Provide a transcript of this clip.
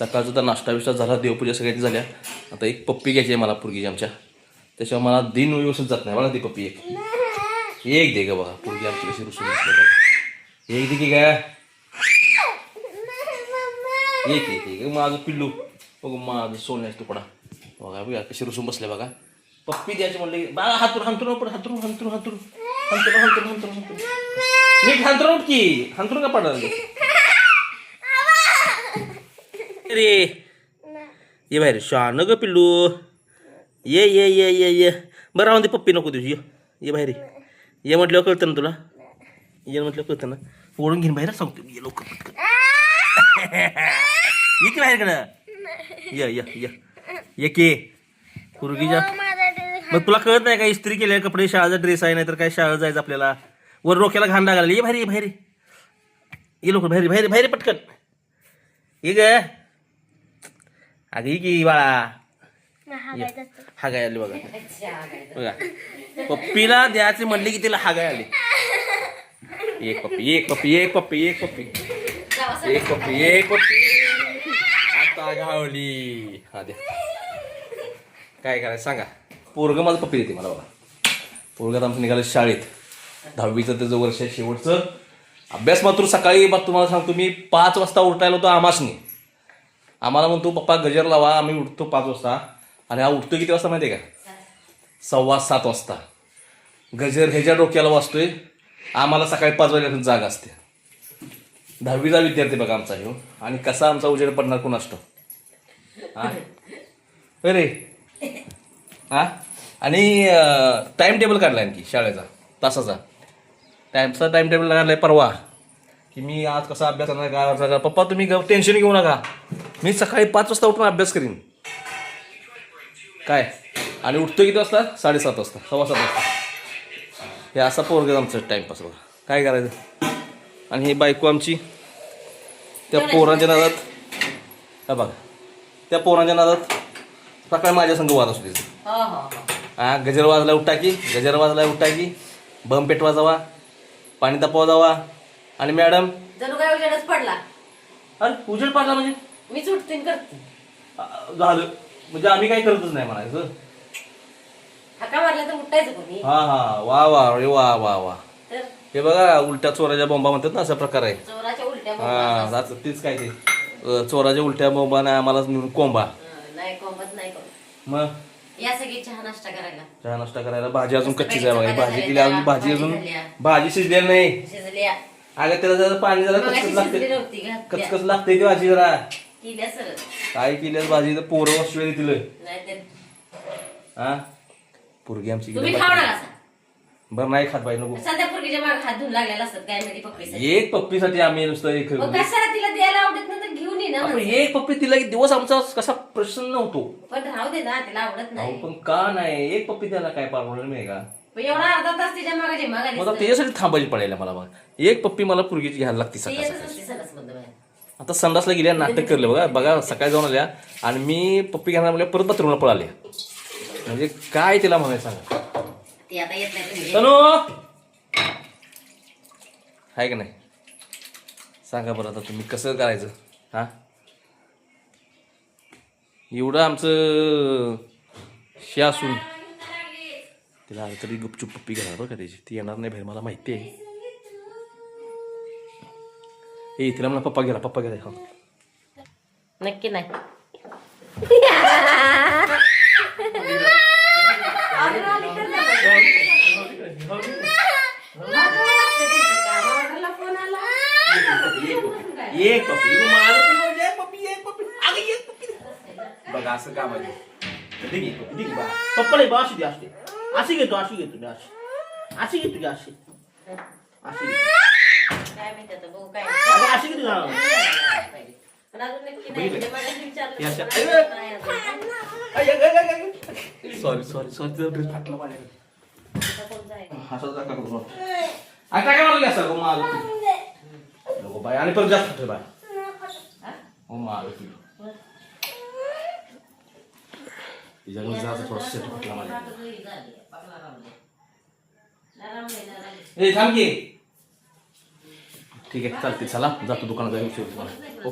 सकाळचा तर नाश्ता बिष्टा झाला देवपूजा सगळ्याची झाल्या. आता एक पप्पी घ्यायची आहे मला पुरगी आमच्या. त्याच्यावर मला दिन व्यवस्थित जात नाही. बघा ती पप्पी एक. एक दे ग बघा पुरगी आमची कशी रुसून बघा. एक दे की काय एक एक एक. माझं पिल्लू. बघू माझं सोन्याचा तुकडा. बघा बघा कशी रुसून बसले बघा. पप्पी द्यायची म्हणले बाळा हातून हंतरून पण हंतरून हंतरून हंतरून हंतरून हंतरून हंतरून हंतरून नीट हंतरून की? हंतरून का पडणार रे. ये बाहेर शान ग पिल्लू. ये ये ये ये ये. बरं राहून दे पप्पी नको तुझी ये ये बाहेर ये. म्हटल्यावर कळतं ना तुला? ये म्हटल्यावर कळतं ना? ओढून घेईन बाहेर सांगतो ये लवकर पटकन. ये की बाहेरकडं? ये ये ये. ये के. पुरगीच्या मग तुला कळत नाही का इस्त्री केले कपडे शाळेचा ड्रेस आहे नाहीतर काय शाळेत जायचं आपल्याला? वर रोक्याला घाण लागायला ये बाहेर ये बाहेर ये. ये लोक बाहेर बाहेर बाहेर पटकन. ये ग. अगं ये की बाळा ये. हागाय आली बघा बघा पप्पीला द्यायचे म्हणले की तिला हागाय आली एक पप्पी एक पप्पी एक पप्पी एक पप्पी एक पप्पी एक पप्पी आता घावली हा द्या काय करायचं सांगा पोरगं माझं पप्पी देते मला बघा पोरगात आमचं निघालं शाळेत दहावीचं त्याचं वर्ष आहे शेवटचं अभ्यास मात्र सकाळी मग तुम्हाला सांगतो मी पाच वाजता उठायला होतो आमासनी आम्हाला म्हणतो पप्पा गजर लावा आम्ही उठतो पाच वाजता. आणि हा उठतो किती वाजता माहिती आहे का? सव्वा सात वाजता. गजर ह्याच्या डोक्याला वाजतोय. आम्हाला सकाळी पाच वाजेपर्यंत जाग असते. दहावीचा विद्यार्थी बघा आमचा ह्यो. आणि कसा आमचा उजेड पडणार कोण असतो? हा? रे? हा? आणि टाईम टेबल काढला आणखी शाळेचा तासाचा. टाईमचा टाईम टेबल काढलाय परवा. की मी आज कसा अभ्यास करणार काय करणार पप्पा तुम्ही टेन्शन घेऊ नका. मी सकाळी पाच वाजता उठून अभ्यास करीन. काय? आणि उठतो किती वाजता? साडेसात वाजता सव्वा सात वाजता. हे असा पोरग आमचं टाईमपास बघा. काय करायचं? आणि ही बायको आमची त्या पोरांच्या नादात हा बघा. त्या पोरांच्या नादात सकाळी माझ्या संघ वाद असू हा गजर वाजला उठा की गजर वाजला उठा की बम पेटवा जावा पाणी तापवा जावा आणि मॅडम? जणू काय उजेडच पडला. अरे उजेड पाडला म्हणजे? करते अ, झालं. म्हणजे आम्ही काही करतच नाही म्हणायचं. हाका मारला तर उठायचं कोणी? हा हा. वा वा. अरे वा वा वा. तर? हे बघा उलट्या चोराच्या बोंबा म्हणतात ना असा प्रकार आहे. चोराच्या उलट्या हा बोंबा रात्र तेच काय ते. अ, चोराच्या उलट्या बोंबाने आम्हाला नेऊन कोंबा. नाही कोंबत नाही कोंबत मग? या सगळी चहा नाश्ता करायला. चहा नाश्ता करायला. भाजी अजून कच्चीच आहे बघा ही भाजी केली अजून भाजी अजून. भाजी शिजलेली नाही. शिजल्या अगं त्याला जरा पाणी जरा कचकच लागते. कचकच लागते ती भाजी जरा? काय केल्यास भाजी? तर पोरं नाही तर. हा? पोरगी आमची बरं नाही खात बाई नको. एक पप्पीसाठी आम्ही नुसतं एक तिला नाही. एक पप्पी तिला एक दिवस आमचा कसा प्रसन्न होतो. पण राहू दे ना तिला आवडत नाही. पण का नाही? एक पप्पी त्याला काय प्रॉब्लेम आहे का? पण एवढा अर्धा तास तिच्यामागे मागा मग आता त्याच्यासाठी थांबायची पडायला मला बघ एक पप्पी मला पुरगीची घ्यायला लागते सकाळ. आता संडासला गेल्या नाटक करले बघा बघा सकाळी जाऊन आल्या आणि मी पप्पी घेणार म्हणजे परत बाथरूमला पळाले. म्हणजे काय तिला म्हणायचं सांगा. ती आता येत नाही तुम्ही तनु! आहे का नाही? सांगा बरं आता तुम्ही कसं करायचं? हा? एवढं आमचं हे असून तिला आलं तरी गुपचूप पप्पी घेणार बरं का त्याची ती येणार नाही बाहेर मला माहिती आहे ए तिला मला पप्पा गेला पप्पा गेला हा नक्की नाही एक पप्पी माझं पिल्लू म्हणजे एक पप्पी एक पप्पी अगं एक पप्पी बघा असं का आहे ठीक आहे बा पप्पाला बा अशी दे अशी दे. अशी घेतो अशी घेतो मी अशी अशी घेतो की अशी अशी घेतो. काय माहिती आता बघू काय अगं अशी घेतो ना पण अजून नक्की नाही म्हणजे मगाशी विचारलं हे अशा- पण नाही अजून. सॉरी सॉरी सॉरी तुझा ड्रेस फाटला माझ्याकडे आता कोण जाईल? असं नका करू आता काय मला असं गो माझं नको बाय आणि परत जास्त खातोय बाय हा? हो माझं पिलो तिच्याकडे जास्त थोडा सेट फाटला माझ्या आता घरी झाली. बघणार राहू दे. नाही राहू दे, नाही राहू दे. ए थांब की ठीक आहे चालते चला जातो दुकानात जाऊन तुम्हाला